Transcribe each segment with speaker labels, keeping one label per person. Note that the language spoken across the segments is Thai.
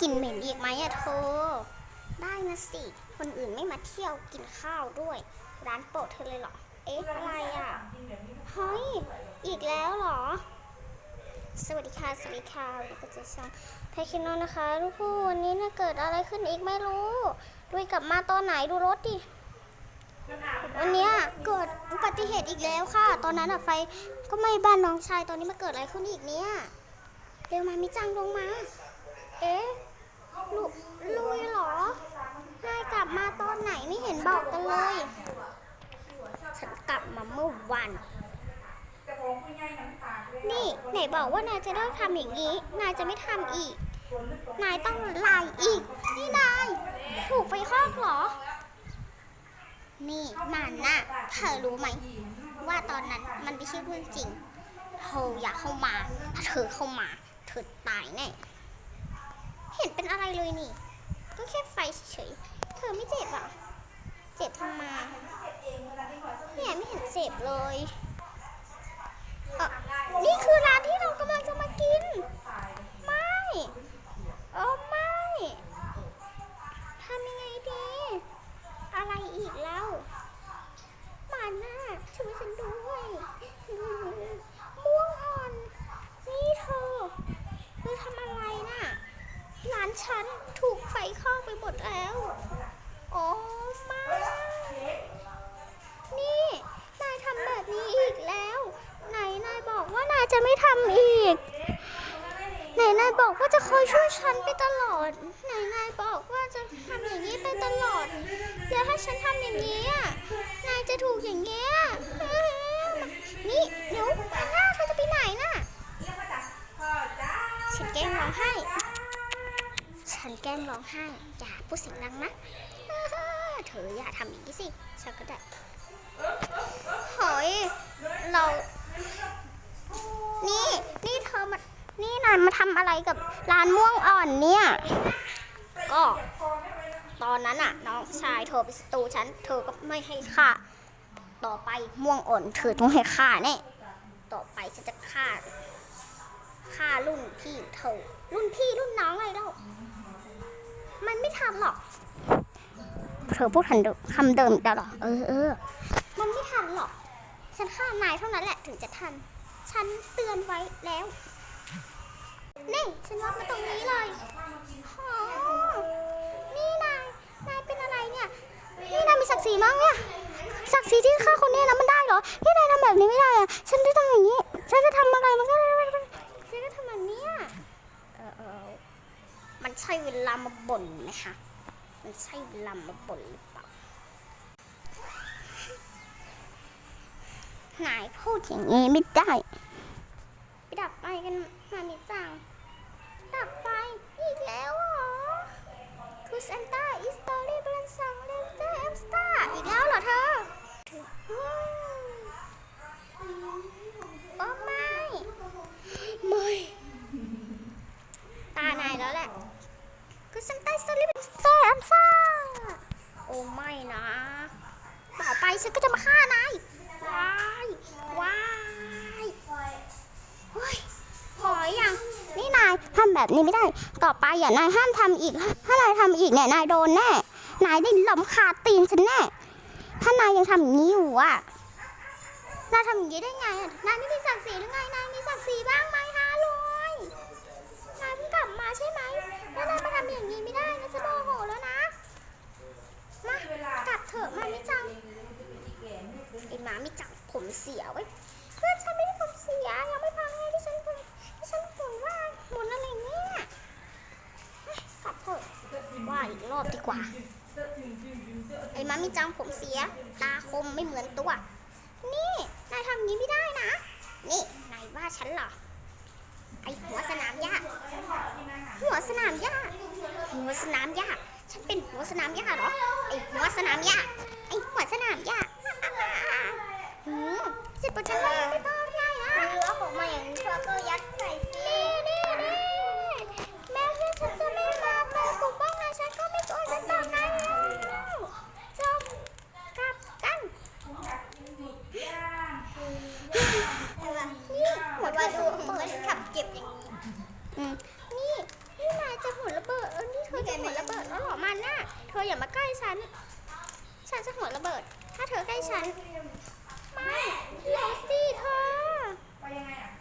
Speaker 1: กลิ่นเหม็นอีกไหมอะเธอ ได้นะสิ คนอื่นไม่มาเที่ยวกินข้าวด้วย ร้านโปรดเธอเลยเหรอ เอ๊ะ อะไรอะเฮ้ย อีกแล้วเหรอ สวัสดีค่ะ สวัสดีค่ะวันนี้ก็จะช่องไทคินโนนะคะทุกคนวันนี้นี่ยเกิดอะไรขึ้นอีกไม่รู้ ด้วยกลับมาตอนไหนดูรถดิ วันเนี้ยเกิดอุบัติเหตุอีกแล้วค่ะ ตอนนั้นอะไฟก็ไหม้บ้านน้องชาย ตอนนี้มาเกิดอะไรขึ้นอีกเนี่ย เร็วมามิจังลงมา เอ๊ะ ลุลุยเหรอนายกลับมาตอนไหนไม่เห็นบอกกันเลย ฉันกลับมาเมื่อวัน นี่ไหนบอกว่านายจะเลิกทำอย่างนี้ นายจะไม่ทำอีก นายต้องไล่อีก นี่นาย ถูกไฟคลอกเหรอ นี่มันน่ะเธอรู้ไหม ว่าตอนนั้นมันไม่ใช่เรื่องจริงเธออย่าเข้ามาถ้าเธอเข้ามา เธอตายแน่ เห็นเป็นอะไรเลยนี่ ก็แค่ไฟเฉย เธอไม่เจ็บเหรอ เจ็บทำไมเนี่ยไม่เห็นเจ็บเลยเอ่อนี่คือร้านที่เรากำลังจะมากิน ไม่เออไม่ทำยังไงดี อะไรอีกแล้วมันน่ะช่วยฉันด้วยม่วงอ่อน นี่เธอเธอทำอะไรน่ะ ร้าน ฉันถูกไฟคอกไปหมดแล้ว โอ้ไม่นี่ นายทำแบบนี้อีกแล้ว ไหนนายบอกว่านายจะไม่ทำอีก ไหนนายบอกว่าจะคอยช่วยฉันไปตลอด ไหนนายบอกว่าจะทำอย่างนี้ไปตลอด แล้วถ้าฉันทำอย่างนี้อะ นายจะถูกอย่างเงี้ แกล้งร้องไห้อย่าพูดเสียงดังนะเธออย่าทำอย่างนี้สิฉันก็ได้เฮ้ยเรา นี่ นี่เธอมา นี่นายมาทำอะไรกับร้านม่วงอ่อนเนี่ย ก็ ตอนนั้นอะน้องชายเธอไปสตูฉัน เธอก็ไม่ให้ค่าต่อไปม่วงอ่อนเธอต้องให้ค่าแน่ ต่อไปฉันจะฆ่าฆ่ารุ่นพี่เธอ รุ่นพี่รุ่นน้องอะไรเล่า มันไม่ทันหรอก เธอพูดทันเดิมคำเดิมอีกแล้วเหรอ เออเออ มันไม่ทันหรอก ฉันฆ่านายเท่านั้นแหละถึงจะทัน ฉันเตือนไว้แล้ว นี่ ฉันรับมาตรงนี้เลยโอ้นี่นาย นายเป็นอะไรเนี่ย นี่นายมีศักดิ์ศรีมั้งเนี่ย ศักดิ์ศรีที่ฆ่าคนนี้นะมันได้เหรอ นี่นายทำแบบนี้ไม่ได้อะฉันจะทำอย่างนี้ ฉันจะทำอะไรมันก็ได้ฉันก็ทำแบบเนี้ยเออเออมัน ใช่เวลามาบ่นไหมคะมันใช่เวลามาบ่นหรือเปล่านายพูดอย่างนี้ไม่ได้ไปดับไฟกันมามิจังดับไฟอีกแล้วเหรอคือซันต้าอิสตอรี่บลันซังเลเตอร์เอฟสตาอีกแล้วเหรอเธอว้าวโอ้ไม่ ไม่ ตานายแล้วแหละ คือซันต้าอิสตอรี่บลันซังเอฟสตาโอ้ไม่นะ ต่อไปฉันก็จะมาฆ่านาย ว้าย ว้ายเฮ้ยพออยังนี่นายทำแบบนี้ไม่ได้ ต่อไปอย่านายห้ามทำอีก ถ้านายทำอีกเนี่ยนายโดนแน่ นายได้ล้มคาตีนฉันแน่ ถ้านายยังทำอย่างนี้อยู่อะนายทำอย่างนี้ได้ไงอะนายไม่มีศักดิ์ศรีหรือไง นายมีศักดิ์ศรีบ้างไหมฮะลุยนายเพิ่งกลับมาใช่ไหมแล้วนายมาทำอย่างนี้ไม่ได้นะจะโมโหแล้วนะ มากลับเถอะมาไม่จัง ไม่จับผมเสียไว้ยเพื่อนฉันไม่ได้ผมเสียยังไม่พังไงที่ฉันที่ฉันหมุนว่าหมุนอะไรเนี่ยกลับเถอะว่าอีกรอบดีกว่า ไอ้มาม่จังผมเสีย ตาคมไม่เหมือนตัว นี่นายทำอย่างนี้ไม่ได้นะ นี่นายว่าฉันเหรอไอหัวสนามหญ้าหัวสนามหญ้าหัวสนามหญ้าฉันเป็นหัวสนามหญ้าเหรอไอหัวสนามหญ้าไอหัวสนามหญ้า หืมสิบเปอร์เซ็นต์เลยไม่ต้องใหญ่อะเรือของมาอย่างนี้เธอก็ยัดใส่นี่นี่นี่แม้ที่ฉันจะไม่มาเปิดปกป้องนายฉันก็ไม่กลัวฉันต่อนายแล้วจบกลับกันนี่หัวระเบิดเหมือขับเก็บอย่างนี้อืมนี่นี่นายจะหัวระเบิดเออนี่เธอจะหัวระเบิดแล้วเหรอมันน่ะเธออย่ามาใกล้ฉัน ฉันจะหัวระเบิด ถ้าเธอใกล้ฉัน เดี๋ยวสิเธอ
Speaker 2: ไปยังไงอะ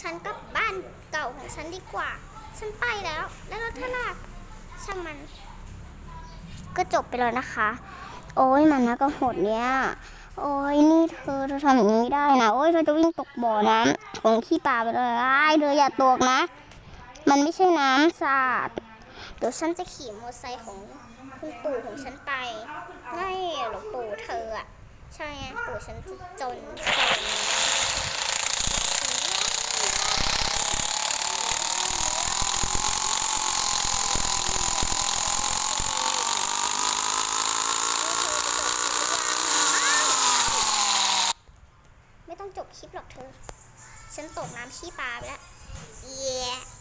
Speaker 1: ฉันกลับบ้านเก่าของฉันดีกว่า ฉันไปแล้ว แล้วรถเธอล่ะช่างมัน ก็จบไปแล้วนะคะ โอ้ยมันนะก็โหดเนี้ย โอ้ยนี่เธอเธอทำอย่างนี้ไม่ได้นะ โอ้ยเธอจะวิ่งตกบ่อน้ำของขี้ปลาไปเลยไอ้เธออย่าตกนะ มันไม่ใช่น้ำสาด เดี๋ยวฉันจะขี่มอเตอร์ไซค์ของคุณปู่ของฉันไปไม่หลวงปู่เธออะ ใช่ไงปู่ฉันจนจนไม่ต้องจบคลิปหรอกเธอ ฉันตกน้ำขี้ปลาไปแล้ว เย้ yeah.